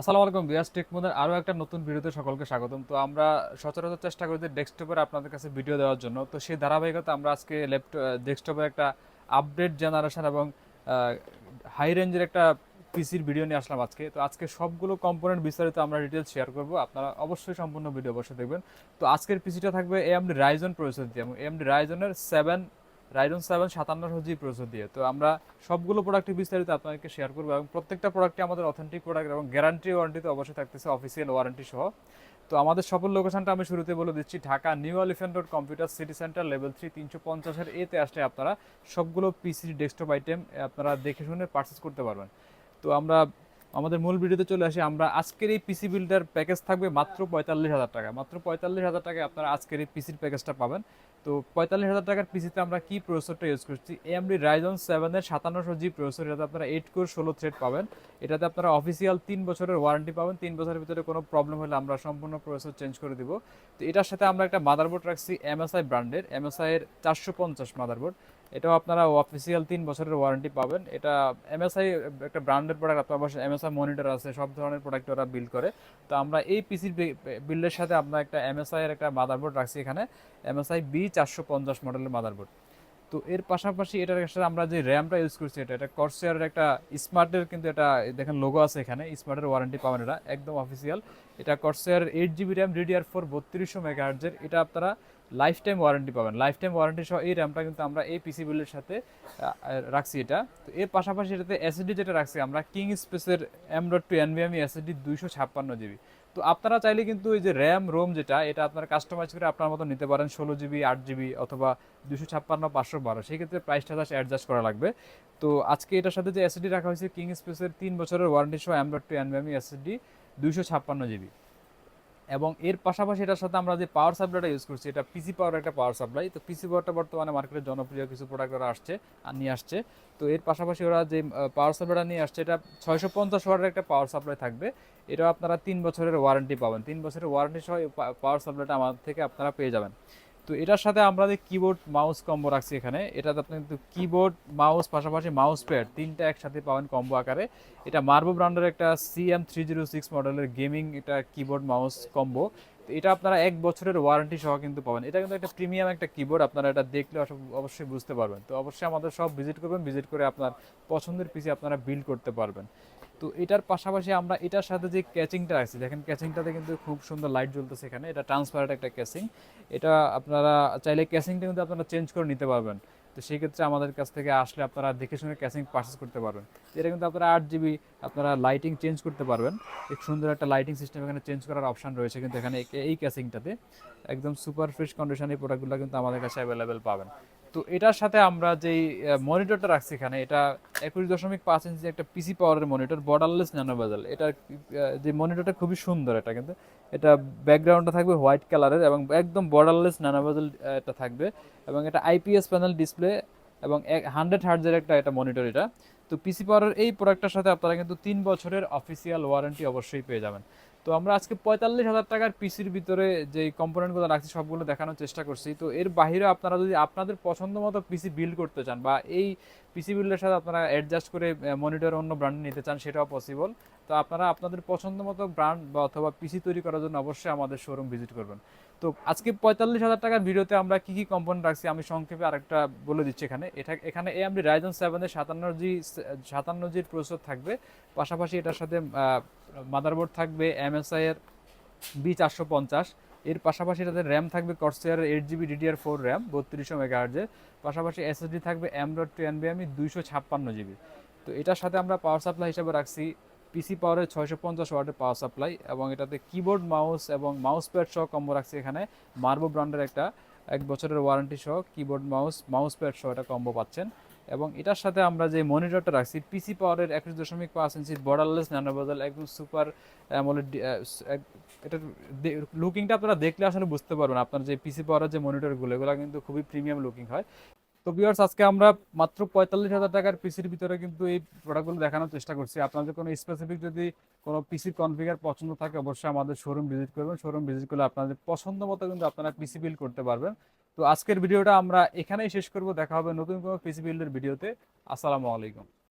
আসসালামু আলাইকুম বিয়াস টেক মোদের আরও একটা নতুন ভিডিওতে সকলকে স্বাগতম। তো আমরা সচরাচর চেষ্টা করি যে ডেস্কটপের আপনাদের কাছে ভিডিও দেওয়ার জন্য। তো সেই ধারাবাহিকতা আমরা আজকে ল্যাপটপ ডেস্কটপের একটা আপডেট জেনারেশন এবং হাই রেঞ্জের একটা পিসির ভিডিও নিয়ে আসলাম আজকে। তো আজকে সবগুলো কম্পোনেন্ট বিস্তারিত আমরা ডিটেলস শেয়ার করব। আপনারা অবশ্যই সম্পূর্ণ ভিডিও অবশ্যই দেখবেন। তো আজকের পিসিটা থাকবে এএমডি রাইজন প্রসেসর দিয়ে এবং এএমডি রাইজনের সেভেন রাইজন সেভেন সাতান্ন হজি প্রসেসর দিয়ে। তো আমরা সবগুলো প্রোডাক্টের বিস্তারিত আপনাদেরকে শেয়ার করব এবং প্রত্যেকটা প্রোডাক্টে আমাদের অথেন্টিক প্রোডাক্ট এবং গ্যারান্টি ওয়ারেন্টি তো অবশ্যই থাকতেছে অফিসিয়াল ওয়ারেন্টি সহ। তো আমাদের সফল লোকেশনটা আমি শুরুতে বলে দিচ্ছি, Dhaka new elephant road computer city centre level three তিনশো পঞ্চাশের এতে আসলে আপনারা সবগুলো পিসি ডেস্কটপ আইটেম আপনারা দেখে শুনে পারচেস করতে পারবেন। তো আমরা আমাদের মূল ভিডিওতে চলে আসি। আমরা আজকের এই পিসি বিল্ডার প্যাকেজ থাকবে মাত্র পঁয়তাল্লিশ হাজার টাকা। মাত্র পঁয়তাল্লিশ হাজার টাকায় আপনারা আজকের এই পিসির প্যাকেজটা পাবেন। তো পঁয়তাল্লিশ হাজার টাকার পিসিতে আমরা কি প্রসেসরটা ইউজ করছি? এমডি রাইজন সেভেনের সাতান্নশো জি প্রসেসর এটাতে আপনারা এইট কোর ষোলো থ্রেড পাবেন। এটাতে আপনারা অফিসিয়াল তিন বছরের ওয়ারেন্টি পাবেন। তিন বছরের ভিতরে কোনো প্রবলেম হলে আমরা সম্পূর্ণ প্রসেসর চেঞ্জ করে দিব। তো এটার সাথে আমরা একটা মাদারবোর্ড রাখছি এমএসআই ব্র্যান্ডের এমএসআই এর চারশো পঞ্চাশ মাদারবোর্ড এটাও আপনারা অফিসিয়াল তিন বছরের ওয়ারেন্টি পাবেন। এটা এমএসআই একটা ব্র্যান্ডের প্রোডাক্ট আপনার পাশে এমএসআই মনিটর আছে, সব ধরনের প্রোডাক্ট ওরা বিল করে। তো আমরা এই পিসির বিল্ডের সাথে আমরা একটা এমএসআই এর একটা মাদারবোর্ড রাখছি এখানে। এমএসআই বি চারশো পঞ্চাশ মডেলের মাদারবোর্ড তো এর পাশাপাশি এটার সাথে আমরা যে র্যামটা ইউজ করছি, এটা এটা কর্সিয়ারের একটা স্মার্টের কিন্তু এটা, দেখেন লোগো আছে এখানে স্মার্টের ওয়ারেন্টি পাবেন এটা একদম অফিসিয়াল এটা Corsair eight GB RAM DDR four বত্রিশশো মেগাহার্জের এটা আপনারা লাইফ টাইম ওয়ারেন্টি পাবেন। লাইফ টাইম ওয়ারেন্টি সহ এই র্যামটা কিন্তু আমরা এই পিসি বিলের সাথে রাখছি এটা। তো এর পাশাপাশি এটাতে এসএসডি যেটা রাখছি আমরা কিং স্পেসের M dot two NVMe SSD দুইশো ছাপ্পান্ন জিবি। তো আপনারা চাইলে কিন্তু এই যে র্যাম রোম যেটা, এটা আপনারা কাস্টমাইজ করে আপনার মতো নিতে পারেন ষোলো জিবি, আট জিবি অথবা দুশো ছাপ্পান্ন, পাঁচশো বারো। সেই ক্ষেত্রে প্রাইসটা জাস্ট অ্যাডজাস্ট করা লাগবে। তো আজকে এটার সাথে যে এসএসডি রাখা হয়েছে কিং স্পেসের তিন বছরের ওয়ারেন্টি সহ M dot two NVMe SSD দুইশো ছাপ্পান্ন জিবি। এবং এর পাশাপাশি এটার সাথে আমরা যে পাওয়ার সাপ্লাইটা ইউজ করছি, এটা পিসি পাওয়ার একটা পাওয়ার সাপ্লাই তো পিসি পাওয়ারটা বর্তমানে মার্কেটে জনপ্রিয় কিছু প্রোডাক্ট ওরা আসছে আর নিয়ে আসছে। তো এর পাশাপাশি ওরা যে পাওয়ার সাপ্লাইটা নিয়ে আসছে, এটা ছয়শো পঞ্চাশ ওয়াটের একটা পাওয়ার সাপ্লাই থাকবে। এটা আপনারা তিন বছরের ওয়ারেন্টি পাবেন। তিন বছরের ওয়ারেন্টি সহ পাওয়ার সাপ্লাইটা আমাদের থেকে আপনারা পেয়ে যাবেন। তো এটার সাথে আমরা যে কিবোর্ড মাউস কম্বো রাখছি এখানে, এটাতে আপনি কিন্তু কিবোর্ড মাউস পাশাপাশি মাউস প্যাড তিনটা একসাথে পাবেন কম্বো আকারে। এটা মার্বো ব্র্যান্ডের একটা সিএম থ্রি জিরো সিক্স মডেলের গেমিং এটা কিবোর্ড মাউস কম্বো এটা আপনারা এক বছরের ওয়ারেন্টি সহ কিন্তু পাবেন। এটা কিন্তু একটা প্রিমিয়াম একটা কিবোর্ড আপনারা এটা দেখলে অবশ্যই বুঝতে পারবেন। তো অবশ্যই আমাদের সব ভিজিট করবেন। ভিজিট করে আপনার পছন্দের পিসি আপনারা বিল্ড করতে পারবেন। তো এটার পাশাপাশি আমরা এটার সাথে যে ক্যাচিংটা রাখছি দেখেন ক্যাচিংটাতে কিন্তু খুব সুন্দর লাইট জ্বলতেছে এখানে। এটা ট্রান্সপারেন্ট একটা ক্যাচিং। এটা আপনারা চাইলে ক্যাচিংটা কিন্তু আপনারা চেঞ্জ করে নিতে পারবেন। তো সেই ক্ষেত্রে আমাদের কাছ থেকে আসলে আপনারা দেখে শুনে ক্যাচিং পারচেস করতে পারবেন। এটা কিন্তু আপনারা আট জিবি আপনারা লাইটিং চেঞ্জ করতে পারবেন। এক সুন্দর একটা লাইটিং সিস্টেম এখানে চেঞ্জ করার অপশন রয়েছে কিন্তু এখানে এই ক্যাচিংটাতে। একদম সুপার ফ্রেশ কন্ডিশন এই প্রোডাক্টগুলো কিন্তু আমাদের কাছে অ্যাভেলেবেল পাবেন। তো এটার সাথে আমরা যেই মনিটরটা রাখছি এখানে, এটা একুশ দশমিক পাঁচ ইঞ্চি একটা পিসি পাওয়ারের মনিটর বর্ডারলেস ন্যানো বেজেল এটা যে মনিটরটা খুবই সুন্দর এটা কিন্তু। এটা ব্যাকগ্রাউন্ডটা থাকবে হোয়াইট কালারের এবং একদম বর্ডারলেস ন্যানো বেজেল এটা থাকবে। এবং এটা আইপিএস প্যানেল ডিসপ্লে এবং এক হান্ড্রেড হার্জের একটা এটা মনিটর এটা। তো পিসি পাওয়ারের এই প্রোডাক্টটার সাথে আপনারা কিন্তু তিন বছরের অফিসিয়াল ওয়ারেন্টি অবশ্যই পেয়ে যাবেন। তো আমরা আজকে পঁয়তাল্লিশ হাজার টাকার পিসির ভিতরে যে কম্পোনেন্টগুলো রাখছি, সবগুলো দেখানোর চেষ্টা করছি। তো এর বাইরে আপনারা যদি আপনাদের পছন্দ মতো পিসি বিল্ড করতে চান বা এই পিসি বিল্ডের সাথে আপনারা অ্যাডজাস্ট করে মনিটর অন্য ব্র্যান্ড নিতে চান, সেটাও পসিবল তো আপনারা আপনাদের পছন্দ মতো ব্র্যান্ড বা অথবা পিসি তৈরি করার জন্য অবশ্যই আমাদের শোরুম ভিজিট করবেন। তো আজকে পঁয়তাল্লিশ হাজার টাকার ভিডিওতে আমরা কি কি কম্পোনেন্ট রাখছি, আমি সংক্ষেপে আরেকটা বলে দিচ্ছি এখানে। এটা, এখানে এএমডি রাইজন সেভেনের সাতান্ন জি সাতান্ন জির প্রসেসর থাকবে। পাশাপাশি এটার সাথে মাদারবোর্ড থাকবে এমএসআই এর বি চারশো পঞ্চাশ। এর পাশাপাশি এটাতে র্যাম থাকবে Corsair eight GB DDR four RAM বত্রিশশো মেগাহার্জের পাশাপাশি এসএসডি থাকবে এম ডট টু এনবিএমই দুইশো ছাপ্পান্ন জিবি তো এটার সাথে আমরা পাওয়ার সাপ্লাই হিসাবে রাখছি পিসি পাওয়ারের ছয়শো পঞ্চাশ ওয়াটের পাওয়ার সাপ্লাই এবং এটাতে কিবোর্ড মাউস এবং মাউস প্যাড সহ কম্বো রাখছি এখানে। মার্বো ব্র্যান্ডের একটা এক বছরের ওয়ারেন্টি সহ কিবোর্ড মাউস মাউস প্যাড সহ একটা কম্বো পাচ্ছেন। এবং এটার সাথে আমরা যে মনিটরটা রাখছি পিসি পাওয়ারের একুশ দশমিক পাঁচ ইঞ্চি বর্ডারলেস ন্যানোবাজাল একদম সুপার অ্যামোলেড এটার লুকিংটা আপনারা দেখলে আসলে বুঝতে পারবেন। আপনার যে পিসি পাওয়ারের যে মনিটরগুলো এগুলো কিন্তু খুবই প্রিমিয়াম লুকিং হয়। তো ভিউয়ার্স আজকে আমরা মাত্র পঁয়তাল্লিশ হাজার টাকার পিসির ভিতরে কিন্তু এই প্রোডাক্টগুলো দেখানোর চেষ্টা করছি। আপনাদের কোনো স্পেসিফিক যদি কোনো পিসির কনফিগার পছন্দ থাকে, অবশ্যই আমাদের শোরুম ভিজিট করবেন। শোরুম ভিজিট করলে আপনাদের পছন্দ মতো কিন্তু আপনারা পিসি বিল করতে পারবেন। তো আজকের ভিডিওটা আমরা এখানেই শেষ করব। দেখা হবে নতুন কোনো পিসি বিল্ডের ভিডিওতে আসসালামু আলাইকুম।